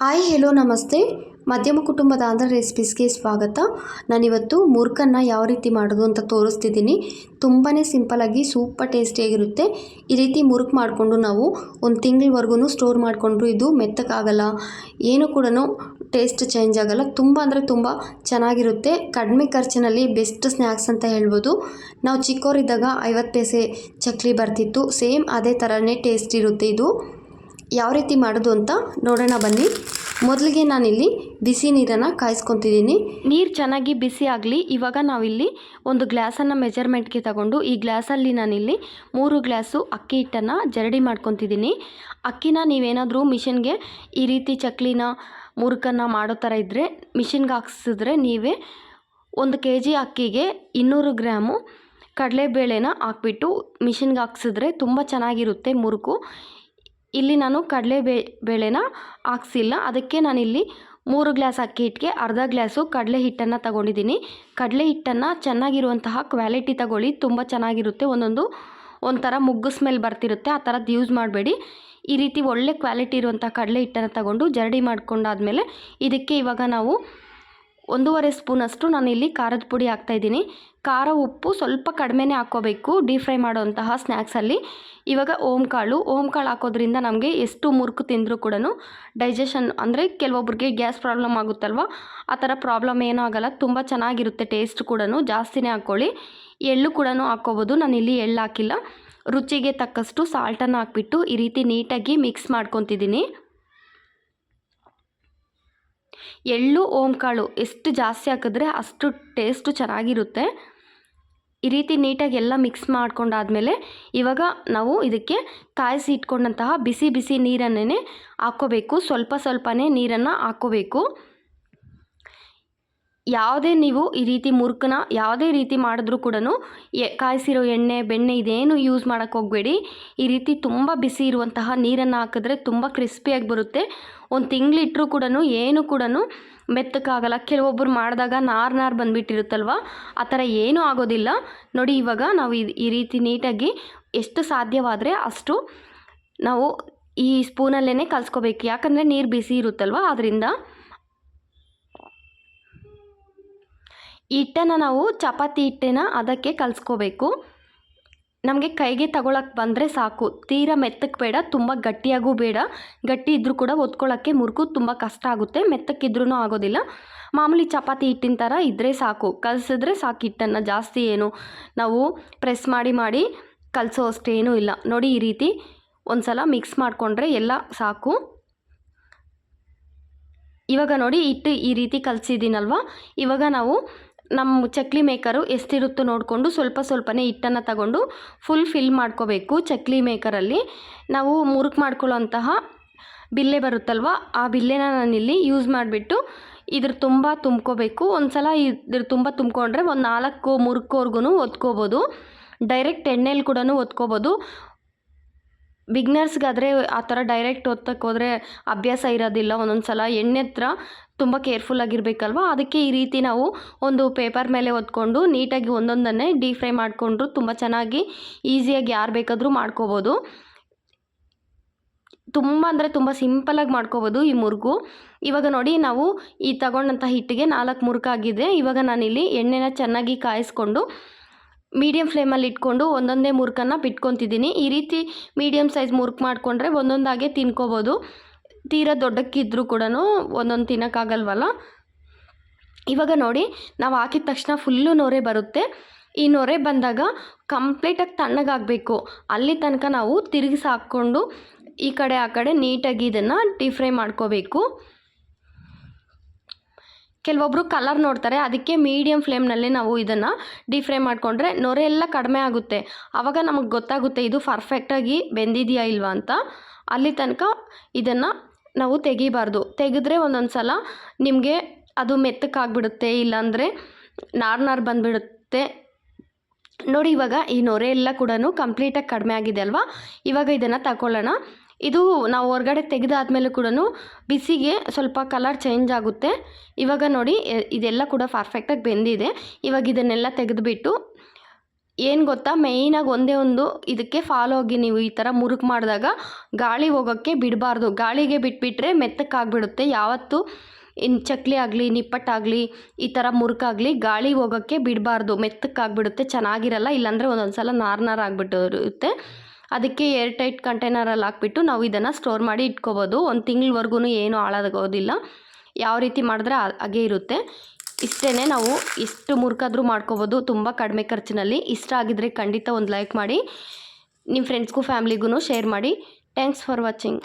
Hi hello ನಮಸ್ತೆ. ಮಧ್ಯಮ ಕುಟುಂಬದ ಆಂಧ್ರ ರೆಸಿಪೀಸ್ಗೆ ಸ್ವಾಗತ. ನಾನಿವತ್ತು ಮುರುಕನ್ನು ಯಾವ ರೀತಿ ಮಾಡೋದು ಅಂತ ತೋರಿಸ್ತಿದ್ದೀನಿ. ತುಂಬಾ ಸಿಂಪಲಾಗಿ ಸೂಪರ್ ಟೇಸ್ಟಿಯಾಗಿರುತ್ತೆ ಈ ರೀತಿ ಮುರುಕು ಮಾಡಿಕೊಂಡು ನಾವು ಒಂದು ತಿಂಗಳವರೆಗೂ ಸ್ಟೋರ್ ಮಾಡಿಕೊಂಡ್ರು ಇದು ಮೆತ್ತಕ್ಕಾಗಲ್ಲ ಏನು ಕೂಡ ಟೇಸ್ಟ್ ಚೇಂಜ್ ಆಗಲ್ಲ. ತುಂಬ ಅಂದರೆ ತುಂಬ ಚೆನ್ನಾಗಿರುತ್ತೆ. ಕಡಿಮೆ ಖರ್ಚಿನಲ್ಲಿ ಬೆಸ್ಟ್ ಸ್ನ್ಯಾಕ್ಸ್ ಅಂತ ಹೇಳ್ಬೋದು. ನಾವು ಚಿಕ್ಕವರಿದ್ದಾಗ ಐವತ್ತು ಪೈಸೆ ಚಕ್ಲಿ ಬರ್ತಿತ್ತು. ಸೇಮ್ ಅದೇ ಥರನೇ ಟೇಸ್ಟ್ ಇರುತ್ತೆ ಇದು. ಯಾವ ರೀತಿ ಮಾಡೋದು ಅಂತ ನೋಡೋಣ ಬನ್ನಿ. ಮೊದಲಿಗೆ ನಾನಿಲ್ಲಿ ಬಿಸಿ ನೀರನ್ನು ಕಾಯಿಸ್ಕೊತಿದ್ದೀನಿ. ನೀರು ಚೆನ್ನಾಗಿ ಬಿಸಿ ಆಗಲಿ, ಇವಾಗ ನಾವಿಲ್ಲಿ ಒಂದು ಗ್ಲಾಸನ್ನು ಮೆಜರ್ಮೆಂಟ್ಗೆ ತಗೊಂಡು, ಈ ಗ್ಲಾಸಲ್ಲಿ ನಾನಿಲ್ಲಿ ಮೂರು ಗ್ಲಾಸು ಅಕ್ಕಿ ಹಿಟ್ಟನ್ನು ಜರಡಿ ಮಾಡ್ಕೊತಿದ್ದೀನಿ. ಅಕ್ಕಿನ ನೀವೇನಾದರೂ ಮಿಷಿನ್ಗೆ ಈ ರೀತಿ ಚಕ್ಲಿನ ಮುರುಕನ್ನು ಮಾಡೋ ಥರ ಇದ್ದರೆ ಮಿಷಿನ್ಗೆ ಹಾಕ್ಸಿದ್ರೆ ನೀವೇ ಒಂದು ಕೆ ಜಿ ಅಕ್ಕಿಗೆ ಇನ್ನೂರು ಗ್ರಾಮು ಕಡಲೆಬೇಳೆನ ಹಾಕ್ಬಿಟ್ಟು ಮಿಷಿನ್ಗೆ ಹಾಕ್ಸಿದ್ರೆ ತುಂಬ ಚೆನ್ನಾಗಿರುತ್ತೆ ಮುರುಕು. ಇಲ್ಲಿ ನಾನು ಕಡಲೆ ಬೇ, ಬೇಳೆನ ಹಾಕ್ಸಿಲ್ಲ. ಅದಕ್ಕೆ ನಾನಿಲ್ಲಿ ಮೂರು ಗ್ಲಾಸ್ ಅಕ್ಕಿ ಹಿಟ್ಟಿಗೆ ಅರ್ಧ ಗ್ಲಾಸು ಕಡಲೆ ಹಿಟ್ಟನ್ನು ತಗೊಂಡಿದ್ದೀನಿ. ಕಡಲೆ ಹಿಟ್ಟನ್ನು ಚೆನ್ನಾಗಿರುವಂತಹ ಕ್ವಾಲಿಟಿ ತಗೊಳ್ಳಿ. ತುಂಬ ಚೆನ್ನಾಗಿರುತ್ತೆ. ಒಂದೊಂದು, ಒಂಥರ ಮುಗ್ಗು ಸ್ಮೆಲ್ ಬರ್ತಿರುತ್ತೆ. ಆ ಥರದ್ದು ಯೂಸ್ ಮಾಡಬೇಡಿ. ಈ ರೀತಿ ಒಳ್ಳೆ ಕ್ವಾಲಿಟಿ ಇರುವಂಥ ಕಡಲೆ ಹಿಟ್ಟನ್ನು ತಗೊಂಡು ಜರಡಿ ಮಾಡ್ಕೊಂಡಾದಮೇಲೆ ಇದಕ್ಕೆ ಇವಾಗ ನಾವು ಒಂದೂವರೆ ಸ್ಪೂನಷ್ಟು ಇಲ್ಲಿ ಖಾರದ ಪುಡಿ ಹಾಕ್ತಾಯಿದ್ದೀನಿ ಖಾರ, ಉಪ್ಪು ಸ್ವಲ್ಪ ಕಡಿಮೆನೇ ಹಾಕ್ಕೋಬೇಕು ಡೀಪ್ ಫ್ರೈ ಮಾಡುವಂತಹ ಸ್ನ್ಯಾಕ್ಸಲ್ಲಿ ಇವಾಗ ಓಂ ಕಾಳು ಓಂ ಕಾಳು ಹಾಕೋದ್ರಿಂದ ನಮಗೆ ಎಷ್ಟು ಮುರುಕು ತಿಂದರೂ ಕೂಡ ಡೈಜೆಷನ್ ಅಂದರೆ ಕೆಲವೊಬ್ರಿಗೆ ಗ್ಯಾಸ್ ಪ್ರಾಬ್ಲಮ್ ಆಗುತ್ತಲ್ವ? ಆ ಥರ ಪ್ರಾಬ್ಲಮ್ ಏನೂ ಆಗಲ್ಲ, ತುಂಬ ಚೆನ್ನಾಗಿರುತ್ತೆ ಟೇಸ್ಟ್ ಕೂಡ ಜಾಸ್ತಿನೇ ಹಾಕ್ಕೊಳ್ಳಿ. ಎಳ್ಳು ಕೂಡ ಹಾಕ್ಕೋಬೋದು ನಾನಿಲ್ಲಿ ಎಳ್ಳು ಹಾಕಿಲ್ಲ. ರುಚಿಗೆ ತಕ್ಕಷ್ಟು ಸಾಲ್ಟನ್ನು ಹಾಕ್ಬಿಟ್ಟು ಈ ರೀತಿ ನೀಟಾಗಿ ಮಿಕ್ಸ್ ಮಾಡ್ಕೊತಿದ್ದೀನಿ. ಎಳ್ಳು ಓಂಕಾಳು ಎಷ್ಟು ಜಾಸ್ತಿ ಹಾಕಿದ್ರೆ ಅಷ್ಟು ಟೇಸ್ಟು ಚೆನ್ನಾಗಿರುತ್ತೆ. ಈ ರೀತಿ ನೀಟಾಗಿ ಎಲ್ಲ ಮಿಕ್ಸ್ ಮಾಡ್ಕೊಂಡಾದಮೇಲೆ ಇವಾಗ ನಾವು ಇದಕ್ಕೆ ಕಾಯಿಸಿ ಇಟ್ಕೊಂಡಂತಹ ಬಿಸಿ ಬಿಸಿ ನೀರನ್ನೇ ಹಾಕ್ಕೋಬೇಕು. ಸ್ವಲ್ಪ ಸ್ವಲ್ಪನೇ ನೀರನ್ನು ಹಾಕ್ಕೋಬೇಕು. ಯಾವುದೇ ನೀವು ಈ ರೀತಿ ಮುರುಕನ್ನ ಯಾವುದೇ ರೀತಿ ಮಾಡಿದ್ರೂ ಕೂಡ ಕಾಯಿಸಿರೋ ಎಣ್ಣೆ, ಬೆಣ್ಣೆ ಇದೇನು ಯೂಸ್ ಮಾಡೋಕ್ಕೆ ಹೋಗಬೇಡಿ. ಈ ರೀತಿ ತುಂಬ ಬಿಸಿ ಇರುವಂತಹ ನೀರನ್ನು ಹಾಕಿದ್ರೆ ತುಂಬ ಕ್ರಿಸ್ಪಿಯಾಗಿ ಬರುತ್ತೆ. ಒಂದು ತಿಂಗಳಿಟ್ಟರೂ ಕೂಡ ಏನು ಕೂಡ ಮೆತ್ತಕ್ಕಾಗಲ್ಲ. ಕೆಲವೊಬ್ಬರು ಮಾಡಿದಾಗ ನಾರು ನಾರು ಬಂದುಬಿಟ್ಟಿರುತ್ತಲ್ವ? ಆ ಥರ ಏನೂ ಆಗೋದಿಲ್ಲ. ನೋಡಿ, ಇವಾಗ ನಾವು ಈ ರೀತಿ ನೀಟಾಗಿ ಎಷ್ಟು ಸಾಧ್ಯವಾದರೆ ಅಷ್ಟು ನಾವು ಈ ಸ್ಪೂನಲ್ಲೇ ಕಲಿಸ್ಕೋಬೇಕು. ಯಾಕಂದರೆ ನೀರು ಬಿಸಿ ಇರುತ್ತಲ್ವ? ಅದರಿಂದ ಹಿಟ್ಟನ್ನು ನಾವು ಚಪಾತಿ ಹಿಟ್ಟನ್ನು ಅದಕ್ಕೆ ಕಲಿಸ್ಕೋಬೇಕು. ನಮಗೆ ಕೈಗೆ ತಗೊಳಕ್ಕೆ ಬಂದರೆ ಸಾಕು. ತೀರಾ ಮೆತ್ತಕ್ಕೆ ಬೇಡ, ತುಂಬ ಗಟ್ಟಿಯಾಗೂ ಬೇಡ. ಗಟ್ಟಿ ಇದ್ದರೂ ಕೂಡ ಒತ್ಕೊಳ್ಳೋಕ್ಕೆ ಮುರುಕು ತುಂಬ ಕಷ್ಟ ಆಗುತ್ತೆ. ಮೆತ್ತಕ್ಕಿದ್ರೂ ಆಗೋದಿಲ್ಲ. ಮಾಮೂಲಿ ಚಪಾತಿ ಹಿಟ್ಟಿನ ಥರ ಇದ್ದರೆ ಸಾಕು. ಕಲಸಿದ್ರೆ ಸಾಕು ಹಿಟ್ಟನ್ನು. ಜಾಸ್ತಿ ಏನು ನಾವು ಪ್ರೆಸ್ ಮಾಡಿ ಮಾಡಿ ಕಲಸೋ ಅಷ್ಟೇನೂ ಇಲ್ಲ. ನೋಡಿ ಈ ರೀತಿ ಒಂದು ಸಲ ಮಿಕ್ಸ್ ಮಾಡಿಕೊಂಡ್ರೆ ಎಲ್ಲ ಸಾಕು. ಇವಾಗ ನೋಡಿ ಹಿಟ್ಟು ಈ ರೀತಿ ಕಲಸಿದ್ದೀನಲ್ವ? ಇವಾಗ ನಾವು ನಮ್ಮ ಚಕ್ಲಿ ಮೇಕರು ಎಷ್ಟಿರುತ್ತೋ ನೋಡಿಕೊಂಡು ಸ್ವಲ್ಪ ಸ್ವಲ್ಪನೇ ಹಿಟ್ಟನ್ನು ತಗೊಂಡು ಫುಲ್ ಫಿಲ್ ಮಾಡ್ಕೋಬೇಕು ಚಕ್ಲಿ ಮೇಕರಲ್ಲಿ. ನಾವು ಮುರುಕು ಮಾಡ್ಕೊಳ್ಳೋಂತಹ ಬಿಲ್ಲೆ ಬರುತ್ತಲ್ವ, ಆ ಬಿಲ್ಲೆನ ನಾನಿಲ್ಲಿ ಯೂಸ್ ಮಾಡಿಬಿಟ್ಟು ಇದ್ರ ತುಂಬ ತುಂಬ್ಕೋಬೇಕು. ಒಂದು ಸಲ ಇದ್ರ ತುಂಬ ತುಂಬ್ಕೊಂಡ್ರೆ ಒಂದು ನಾಲ್ಕು ಮುರುಕೋರ್ಗು ಒತ್ಕೋಬೋದು. ಡೈರೆಕ್ಟ್ ಎಣ್ಣೆಲಿ ಕೂಡ ಒತ್ಕೋಬೋದು. ಬಿಗ್ನರ್ಸ್ಗಾದರೆ ಆ ಥರ ಡೈರೆಕ್ಟ್ ಒತ್ತಕ್ಕೆ ಹೋದರೆ ಅಭ್ಯಾಸ ಇರೋದಿಲ್ಲ. ಒಂದೊಂದು ಸಲ ಎಣ್ಣೆ ಹತ್ರ ತುಂಬ ಕೇರ್ಫುಲ್ ಆಗಿರಬೇಕಲ್ವಾ? ಅದಕ್ಕೆ ಈ ರೀತಿ ನಾವು ಒಂದು ಪೇಪರ್ ಮೇಲೆ ಒತ್ಕೊಂಡು ನೀಟಾಗಿ ಒಂದೊಂದನ್ನೇ ಡೀಪ್ ಫ್ರೈ ಮಾಡಿಕೊಂಡ್ರು ತುಂಬ ಚೆನ್ನಾಗಿ ಈಸಿಯಾಗಿ ಯಾರು ಬೇಕಾದರೂ ಮಾಡ್ಕೋಬೋದು. ತುಂಬ ಅಂದರೆ ತುಂಬ ಸಿಂಪಲಾಗಿ ಮಾಡ್ಕೋಬೋದು ಈ ಮುರುಗು. ಇವಾಗ ನೋಡಿ ನಾವು ಈ ತಗೊಂಡಂಥ ಹಿಟ್ಟಿಗೆ ನಾಲ್ಕು ಮುರುಕಾಗಿದೆ ಇವಾಗ ನಾನಿಲ್ಲಿ ಎಣ್ಣೆನ ಚೆನ್ನಾಗಿ ಕಾಯಿಸ್ಕೊಂಡು ಮೀಡಿಯಮ್ ಫ್ಲೇಮಲ್ಲಿ ಇಟ್ಕೊಂಡು ಒಂದೊಂದೇ ಮುರುಕನ್ನು ಬಿಟ್ಕೊತಿದ್ದೀನಿ. ಈ ರೀತಿ ಮೀಡಿಯಮ್ ಸೈಜ್ ಮುರುಕು ಮಾಡಿಕೊಂಡ್ರೆ ಒಂದೊಂದಾಗೆ ತಿನ್ಕೋಬೋದು. ತೀರಾ ದೊಡ್ಡಕ್ಕಿದ್ರೂ ಕೂಡ ಒಂದೊಂದು ತಿನ್ನೋಕ್ಕಾಗಲ್ವಲ್ಲ? ಇವಾಗ ನೋಡಿ, ನಾವು ಹಾಕಿದ ತಕ್ಷಣ ಫುಲ್ಲು ನೊರೆ ಬರುತ್ತೆ. ಈ ನೊರೆ ಬಂದಾಗ ಕಂಪ್ಲೀಟಾಗಿ ತಣ್ಣಗಾಗಬೇಕು. ಅಲ್ಲಿ ತನಕ ನಾವು ತಿರುಗಿಸಿ ಹಾಕ್ಕೊಂಡು ಈ ಕಡೆ ಆ ಕಡೆ ನೀಟಾಗಿ ಇದನ್ನು ಡೀಪ್ ಫ್ರೈ ಮಾಡ್ಕೋಬೇಕು. ಕೆಲವೊಬ್ಬರು ಕಲರ್ ನೋಡ್ತಾರೆ, ಅದಕ್ಕೆ ಮೀಡಿಯಮ್ ಫ್ಲೇಮ್ನಲ್ಲಿ ನಾವು ಇದನ್ನು ಡೀಪ್ ಫ್ರೈ ಮಾಡಿಕೊಂಡ್ರೆ ನೊರೆ ಎಲ್ಲ ಕಡಿಮೆ ಆಗುತ್ತೆ. ಆವಾಗ ನಮಗೆ ಗೊತ್ತಾಗುತ್ತೆ, ಇದು ಪರ್ಫೆಕ್ಟಾಗಿ ಬೆಂದಿದೆಯಾ ಇಲ್ವಾ ಅಂತ. ಅಲ್ಲಿ ತನಕ ಇದನ್ನು ನಾವು ತೆಗಿಬಾರ್ದು. ತೆಗೆದ್ರೆ ಒಂದೊಂದು ಸಲ ನಿಮಗೆ ಅದು ಮೆತ್ತಕ್ಕಾಗ್ಬಿಡುತ್ತೆ ಇಲ್ಲಾಂದರೆ ನಾರು ನಾರು ಬಂದುಬಿಡುತ್ತೆ. ನೋಡಿ ಇವಾಗ ಈ ನೊರೆ ಎಲ್ಲ ಕೂಡ ಕಂಪ್ಲೀಟಾಗಿ ಕಡಿಮೆ ಆಗಿದೆ ಅಲ್ವಾ? ಇವಾಗ ಇದನ್ನು ತಗೊಳ್ಳೋಣ ಇದು ನಾವು ಹೊರಗಡೆ ತೆಗೆದಾದ್ಮೇಲೆ ಕೂಡ ಬಿಸಿಗೆ ಸ್ವಲ್ಪ ಕಲರ್ ಚೇಂಜ್ ಆಗುತ್ತೆ. ಇವಾಗ ನೋಡಿ ಇದೆಲ್ಲ ಕೂಡ ಪರ್ಫೆಕ್ಟಾಗಿ ಬೆಂದಿದೆ. ಇವಾಗ ಇದನ್ನೆಲ್ಲ ತೆಗೆದುಬಿಟ್ಟು ಏನು ಗೊತ್ತಾ? ಮೇಯ್ನಾಗಿ ಒಂದೇ ಒಂದು ಇದಕ್ಕೆ ಫಾಲೋ ಆಗಿ ನೀವು ಈ ಥರ ಮುರುಕು ಮಾಡಿದಾಗ ಗಾಳಿ ಹೋಗೋಕ್ಕೆ ಬಿಡಬಾರ್ದು. ಗಾಳಿಗೆ ಬಿಟ್ಬಿಟ್ರೆ ಮೆತ್ತಕ್ಕಾಗ್ಬಿಡುತ್ತೆ. ಯಾವತ್ತೂ ಇನ್ನು ಚಕ್ಲಿ ಆಗಲಿ ನಿಪ್ಪಟ್ಟಾಗಲಿ ಈ ಥರ ಮುರುಕಾಗಲಿ ಗಾಳಿ ಹೋಗೋಕ್ಕೆ ಬಿಡಬಾರ್ದು. ಮೆತ್ತಕ್ಕಾಗ್ಬಿಡುತ್ತೆ, ಚೆನ್ನಾಗಿರಲ್ಲ, ಇಲ್ಲಾಂದರೆ ಒಂದೊಂದು ಸಲ ನಾರ್ ನಾರ್ ಆಗಿಬಿಟ್ಟಿರುತ್ತೆ. ಅದಕ್ಕೆ ಏರ್ ಟೈಟ್ ಕಂಟೈನರಲ್ಲಿ ಹಾಕ್ಬಿಟ್ಟು ನಾವು ಇದನ್ನು ಸ್ಟೋರ್ ಮಾಡಿ ಇಟ್ಕೋಬೋದು. ಒಂದು ತಿಂಗಳವರೆಗೂ ಏನೂ ಹಾಳಾಗೋದಿಲ್ಲ. ಯಾವ ರೀತಿ ಮಾಡಿದ್ರೆ ಹಾಗೆ ಹಾಗೇ ಇರುತ್ತೆ. ಇಷ್ಟೇ ನಾವು ಎಷ್ಟು ಮುರುಕಾದ್ರೂ ಮಾಡ್ಕೋಬೋದು. ತುಂಬ ಕಡಿಮೆ ಖರ್ಚಿನಲ್ಲಿ. ಇಷ್ಟ ಆಗಿದ್ರೆ ಖಂಡಿತ ಒಂದು ಲೈಕ್ ಮಾಡಿ. ನಿಮ್ಮ ಫ್ರೆಂಡ್ಸ್ಗೂ ಫ್ಯಾಮ್ಲಿಗೂ ಶೇರ್ ಮಾಡಿ. Thanks for watching